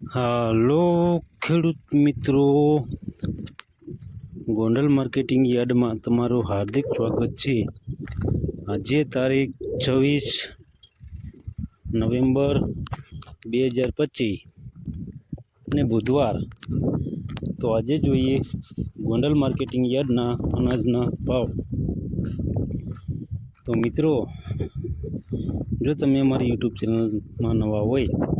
હાલો ખેડૂત મિત્રો. ગોંડલ માર્કેટિંગ યાર્ડમાં તમારું હાર્દિક સ્વાગત છે. આજે તારીખ છવ્વીસ નવેમ્બર બે હજાર પચીસ ને બુધવાર. તો આજે જોઈએ ગોંડલ માર્કેટિંગ યાર્ડના અનાજના ભાવ. તો મિત્રો, જો તમે અમારી યુટ્યુબ ચેનલમાં નવા હોય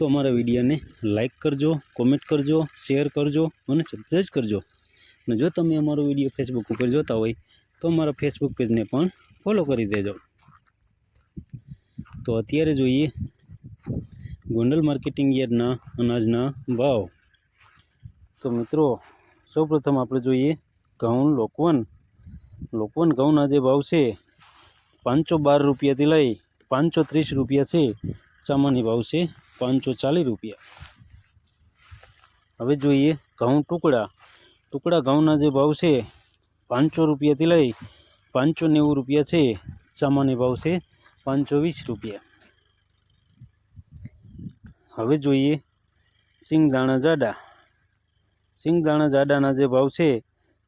તો અમારા વિડીયોને લાઇક કરજો કોમેન્ટ કરજો શેર કરજો અને સબસ્ક્રાઈબ કરજો. અને જો તમે અમારો વીડિયો ફેસબુક ઉપર જોતા હોય, તો અમારા ફેસબુક પેજને પણ ફોલો કરી દેજો. તો અત્યારે જોઈએ ગોંડલ માર્કેટિંગ યાર્ડના અનાજના ભાવ. તો મિત્રો, સૌપ્રથમ આપણે જોઈએ ઘઉં લોકવન. લોકવન ઘઉંના જે ભાવ છે, પાંચસો બાર રૂપિયાથી લઈ પાંચસો ત્રીસ રૂપિયા છે. ચામાની ભાવ છે પાંચસો ચાલીસ રૂપિયા. હવે જોઈએ ઘઉં ટુકડા. ટુકડા ઘઉંના જે ભાવ છે, પાંચસો રૂપિયાથી લઈ પાંચસો નેવું રૂપિયા છે, સામાન્ય ભાવ છે પાંચસો વીસ રૂપિયા. હવે જોઈએ સિંગદાણા જાડા. સિંગદાણા જાડાના જે ભાવ છે,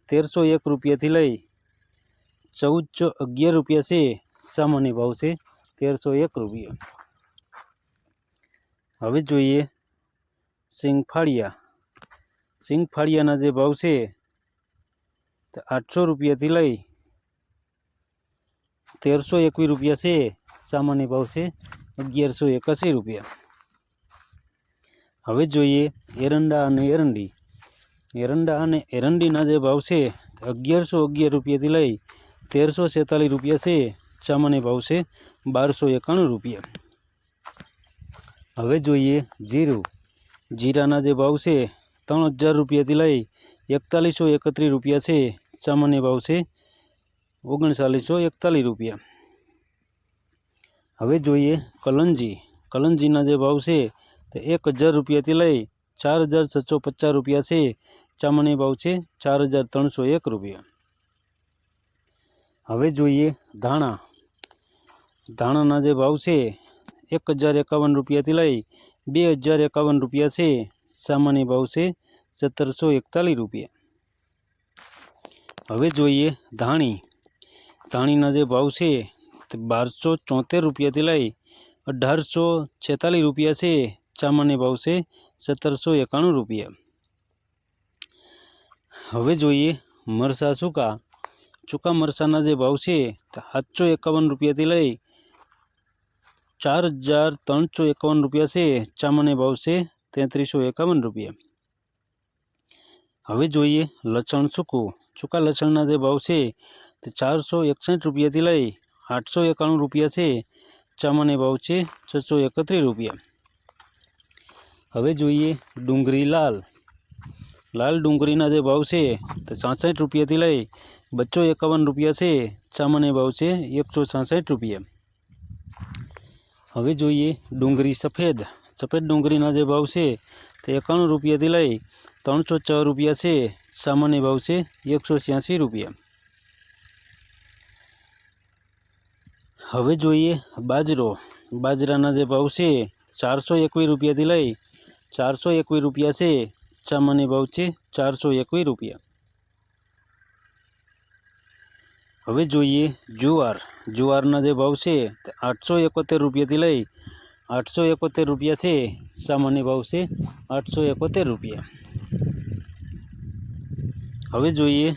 તેરસો એક રૂપિયાથી લઈ ચૌદસો અગિયાર રૂપિયા છે, સામાન્ય ભાવ છે તેરસો એક રૂપિયા. હવે જોઈએ સિંગફાળિયા. સિંગફાળિયાના જે ભાવ છે તો આઠસો રૂપિયાથી લઈ તેરસો એકવીસ રૂપિયા છે. સામાન્ય ભાવ છે અગિયારસો એકાસી રૂપિયા. હવે જોઈએ એરંડા અને એરંડી. એરંડા અને એરંડીના જે ભાવ છે અગિયારસો અગિયાર રૂપિયાથી લઈ તેરસો છેતાલીસ રૂપિયા છે. સામાન્ય ભાવ છે બારસો એકાણું રૂપિયા. હવે જોઈએ જીરું. જીરાના જે ભાવ છે, ત્રણ હજાર રૂપિયાથી લઈ એકતાલીસો એકત્રીસ રૂપિયા છે. સામાન્ય ભાવ છે ઓગણચાલીસો એકતાલીસ રૂપિયા. હવે જોઈએ કલંજી. કલંજીના જે ભાવ છે, તે એક હજાર રૂપિયાથી લઈ ચાર હજાર છસો પચાસ રૂપિયા છે. ચામડી ભાવ છે ચાર હજાર ત્રણસો એક રૂપિયા. હવે જોઈએ ધાણા. ધાણાના જે ભાવ છે એક હજાર એકાવન રૂપિયાથી લઈ બે હજાર એકાવન રૂપિયા છે. સામાન્ય ભાવ છે સત્તરસો એકતાલીસ રૂપિયા. હવે જોઈએ ધાણી. ધાણીના જે ભાવ છે તે બારસો ચોતેર રૂપિયાથી લઈ અઢારસો છેતાલીસ રૂપિયા છે. સામાન્ય ભાવ છે સત્તરસો એકાણું રૂપિયા. હવે જોઈએ મરસા સૂકા. સૂકા મરસાના જે ભાવ છે તે સાતસો એકાવન રૂપિયાથી લઈ ચાર હજાર ત્રણસો એકાવન રૂપિયા છે. સામાન્ય ભાવ છે તેત્રીસો એકાવન રૂપિયા. હવે જોઈએ લસણ સૂકું. સૂકા લસણના જે ભાવ છે તે ચારસો એકસઠ રૂપિયાથી લઈ આઠસો એકાણું રૂપિયા છે. સામાન્ય ભાવ છે છસો એકત્રીસ રૂપિયા. હવે જોઈએ ડુંગળી લાલ. લાલ ડુંગળીના જે ભાવ છે તે સાસઠ રૂપિયાથી લઈ બસો એકાવન રૂપિયા છે. સામાન્ય ભાવ છે એકસો સાસઠ રૂપિયા. હવે જોઈએ ડુંગળી સફેદ. સફેદ ડુંગળીના જે ભાવ છે તે એકાણું રૂપિયાથી લઈ ત્રણસો છ રૂપિયા છે. સામાન્ય ભાવ છે એકસો છ્યાસી રૂપિયા. હવે જોઈએ બાજરો. બાજરાના જે ભાવ છે ચારસો એકવીસ રૂપિયાથી લઈ ચારસો એકવીસ રૂપિયા છે. સામાન્ય ભાવ છે ચારસો એકવીસ રૂપિયા. હવે જોઈએ જુવાર. જુવારના જે ભાવ છે, આઠસો એકોતેર રૂપિયાથી લઈ આઠસો એકોતેર રૂપિયા છે. સામાન્ય ભાવ છે આઠસો એકોતેર રૂપિયા. હવે જોઈએ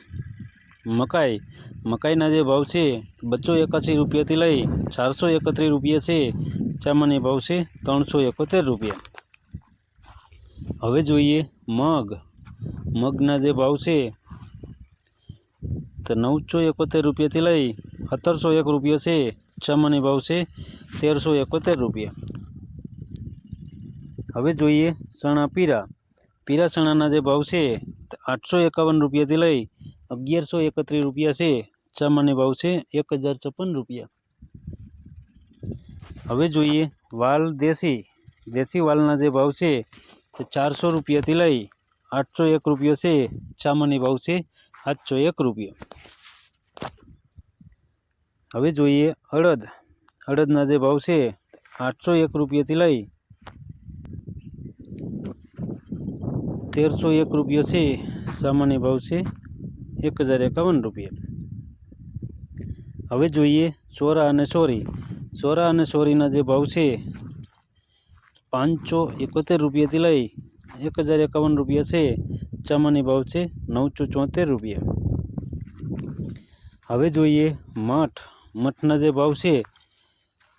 મકાઈ. મકાઈના જે ભાવ છે, બસો એકાસી રૂપિયાથી લઈ ચારસો એકત્રીસ રૂપિયા છે. સામાન્ય ભાવ છે ત્રણસો એકોતેર રૂપિયા. હવે જોઈએ મગ. મગના જે ભાવ છે તો નવસો એકોતેર રૂપિયાથી લઈ સત્તરસો એક રૂપિયા છે સામાન્ય ભાવ છે તેરસો એકોતેર રૂપિયા. હવે જોઈએ ચણા પીરા. પીળા ચણાના જે ભાવ છે તે આઠસો એકાવન રૂપિયાથી લઈ અગિયારસો એકત્રીસ રૂપિયા છે ચામાન્ય ભાવ છે એક હજાર છપ્પન રૂપિયા. હવે જોઈએ વાલ દેશી. દેશી વાલના જે ભાવ છે, તે ચારસો રૂપિયાથી લઈ આઠસો એક રૂપિયો છે ચામાન્ય ભાવ છે સાતસો એક રૂપિયા. હવે જોઈએ અડદ. અડદના જે ભાવ છે, આઠસો એક રૂપિયાથી લઈ તેરસો એક રૂપિયો છે, સામાન્ય ભાવ છે, એક હજાર એકાવન રૂપિયા. હવે જોઈએ સોરા અને સોરી. સોરા અને સોરીના જે ભાવ છે, પાંચસો એકોતેર રૂપિયાથી લઈ એક હજાર એકાવન રૂપિયા છે ચામાની ભાવ છે નવસો ચોતેર રૂપિયા. હવે જોઈએ મઠ. મઠના જે ભાવ છે,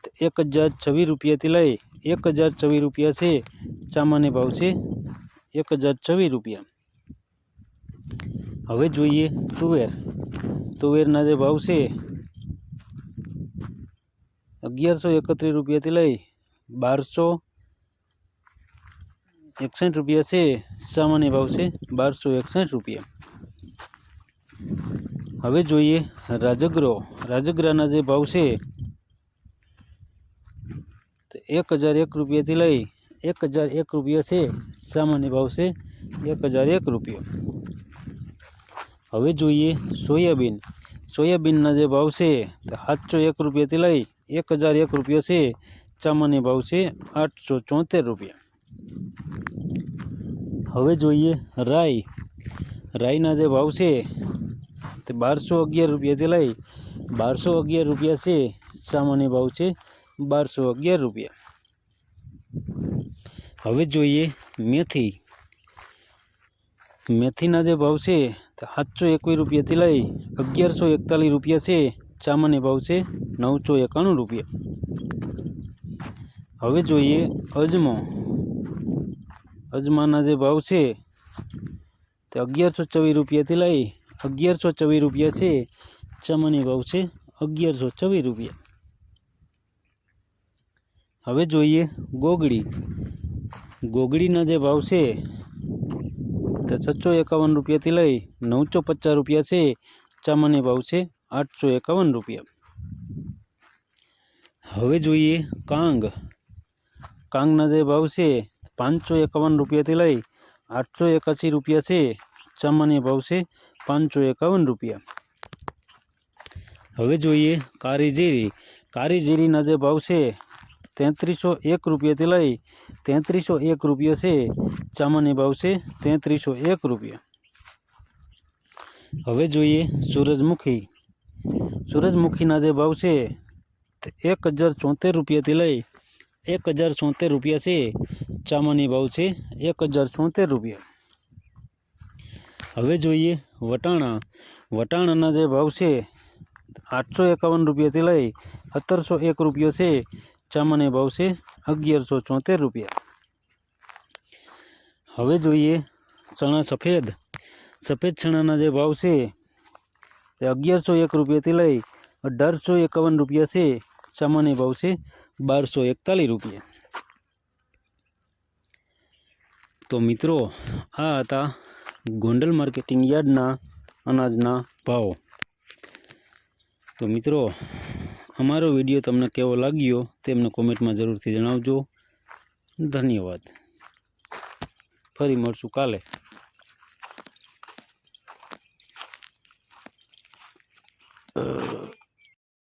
તે એક હજાર છવ્વીસ રૂપિયાથી લઈ એક હજાર છવ્વીસ રૂપિયા છે. ચામાની ભાવ છે એક હજાર છવ્વીસ રૂપિયા. હવે જોઈએ તુવેર. તુવેરના જે ભાવ છે, અગિયારસો એકત્રીસ રૂપિયાથી લઈ બારસો એકસઠ રૂપિયા છે સામાન્ય ભાવ છે બારસો એકસઠ રૂપિયા હવે જોઈએ રાજગરો રાજગરાના જે ભાવ છે તો એક હજાર એક રૂપિયાથી લઈ એક હજાર એક રૂપિયા છે સામાન્ય ભાવ છે એક હજાર એક રૂપિયો હવે જોઈએ સોયાબીન સોયાબીનના જે ભાવ છે તો સાતસો એક રૂપિયાથી લઈ એક હજાર એક રૂપિયો છે ચામાન્ય ભાવ છે આઠસો ચોતેર રૂપિયા હવે જોઈએ રાઈ. રાઈના જે ભાવ છે તે બારસો અગિયાર રૂપિયાથી લઈ બારસો અગિયાર રૂપિયા છે. સામાન્ય ભાવ છે બારસો અગિયાર રૂપિયા. હવે જોઈએ મેથી. મેથીના જે ભાવ છે તે સાતસો એકવીસ રૂપિયાથી લઈ અગિયારસો એકતાલીસ રૂપિયા છે. સામાન્ય ભાવ છે નવસો એકાણું રૂપિયા. હવે જોઈએ અજમો. અજમાના જે ભાવ છે, તે અગિયારસો ચોવીસ રૂપિયાથી લઈ અગિયારસો ચોવીસ રૂપિયા છે, ચમની ભાવ છે અગિયારસો ચોવીસ રૂપિયા. હવે જોઈએ ગોગડી. ગોગડીના જે ભાવ છે, તે છસો એકાવન રૂપિયાથી લઈ નવસો પચાસ રૂપિયા છે ચામાન્ય ભાવ છે આઠસો એકાવન રૂપિયા. હવે જોઈએ કાંગ. કાંગના જે ભાવ છે પાંચસો એકાવન રૂપિયાથી લઈ આઠસો એકાસી રૂપિયા છે. સામાન્ય ભાવ છે પાંચસો એકાવન રૂપિયા. હવે જોઈએ કારીજીરી કારીજીરીના જે ભાવ છે તેત્રીસો એક રૂપિયાથી લઈ તેત્રીસો એક રૂપિયા છે. સામાન્ય ભાવ છે તેત્રીસો એક રૂપિયા. હવે જોઈએ સૂરજમુખી. સૂરજમુખીના જે ભાવ છે એક હજાર ચોતેર રૂપિયાથી લઈ એક હજાર ચોતેર રૂપિયા છે ચામાની ભાવ છે એક હજાર ચોતેર રૂપિયા હવે જોઈએ વટાણા. વટાણાના જે ભાવ છે, આઠસો એકાવન રૂપિયાથી લઈ સત્તરસો એક રૂપિયો છે, ચામાની ભાવ છે અગિયારસો ચોતેર રૂપિયા. હવે જોઈએ ચણા સફેદ. સફેદ ચણાના જે ભાવ છે, તે અગિયારસો એક રૂપિયાથી લઈ અઢારસો એકાવન રૂપિયા છે સામાન્ય ભાવ છે બારસો એકતાલીસ રૂપિયા. તો મિત્રો, આ હતા ગોંડલ માર્કેટિંગ યાર્ડના અનાજના ભાવો. તો મિત્રો, અમારો વીડિયો તમને કેવો લાગ્યો તે અમને કોમેન્ટમાં જરૂરથી જણાવજો. ધન્યવાદ. ફરી મળશું કાલે.